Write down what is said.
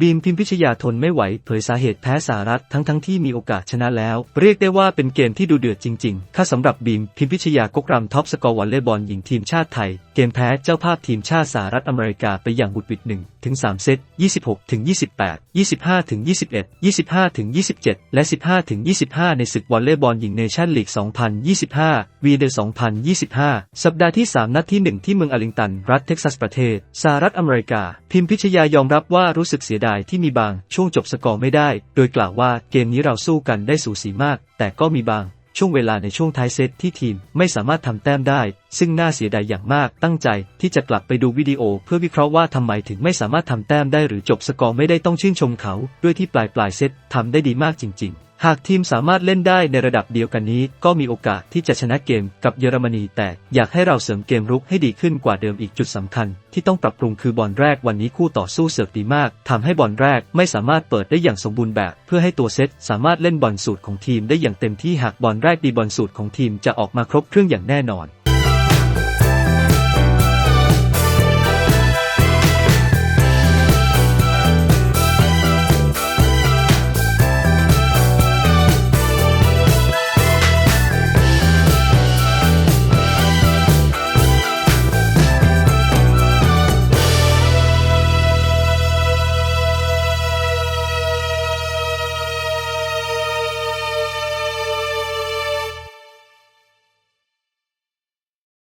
บีมพิมพิชยาทนไม่ไหวเผยสาเหตุแพ้สหรัฐทั้งทั้งที่มีโอกาสชนะแล้ว เรียกได้ว่าเป็นเกมที่ดูเดือดจริงๆ ถ้าสำหรับบีมพิมพิชยากกรำท็อปสกอร์วอลเลย์บอลหญิงทีมชาติไทย เกมแพ้เจ้าภาพทีมชาติสหรัฐอเมริกาไปอย่างบุดบิด1ถึง3เซต26ถึง28 25ถึง21 25ถึง27 และ 15ถึง25 ในศึกวอลเลย์บอลหญิงเนชั่นลีก 2025 วีเด2025 สัปดาห์ที่ 3 นัดที่ 1 ที่เมืองอาริงตัน รัฐเท็กซัสประเทศสหรัฐอเมริกา พิมพิชยายอมรับว่ารู้สึกเสียดายที่มีบางช่วงจบสกอร์ไม่ได้ โดยกล่าวว่าเกมนี้เราสู้กันได้สูสีมาก แต่ก็มีบางช่วงเวลาในช่วงท้ายเซตที่ทีมไม่สามารถทำแต้มได้ ซึ่งน่าเสียดายอย่างมากตั้งใจที่จะกลับไปดูวิดีโอ เพื่อวิเคราะห์ว่าทำไมถึงไม่สามารถทำแต้มได้หรือจบสกอร์ไม่ได้ต้องชื่นชมเขา ด้วยที่ปลายปลายเซตทำได้ดีมากจริง ๆ หากทีมสามารถเล่นได้ในระดับเดียวกันนี้ ก็มีโอกาสที่จะชนะเกมกับเยอรมนี แต่อยากให้เราเสริมเกมรุกให้ดีขึ้นกว่าเดิมอีกจุดสำคัญ ที่ต้องปรับปรุงคือบอลแรกวันนี้คู่ต่อสู้เสือกดีมากทำให้บอลแรกไม่สามารถเปิดได้อย่างสมบูรณ์แบบ เพื่อให้ตัวเซตสามารถเล่นบอลสูตรของทีมได้อย่างเต็มที่หากบอลแรกดีบอลสูตรของทีมจะออกมาครบเครื่องอย่างแน่นอน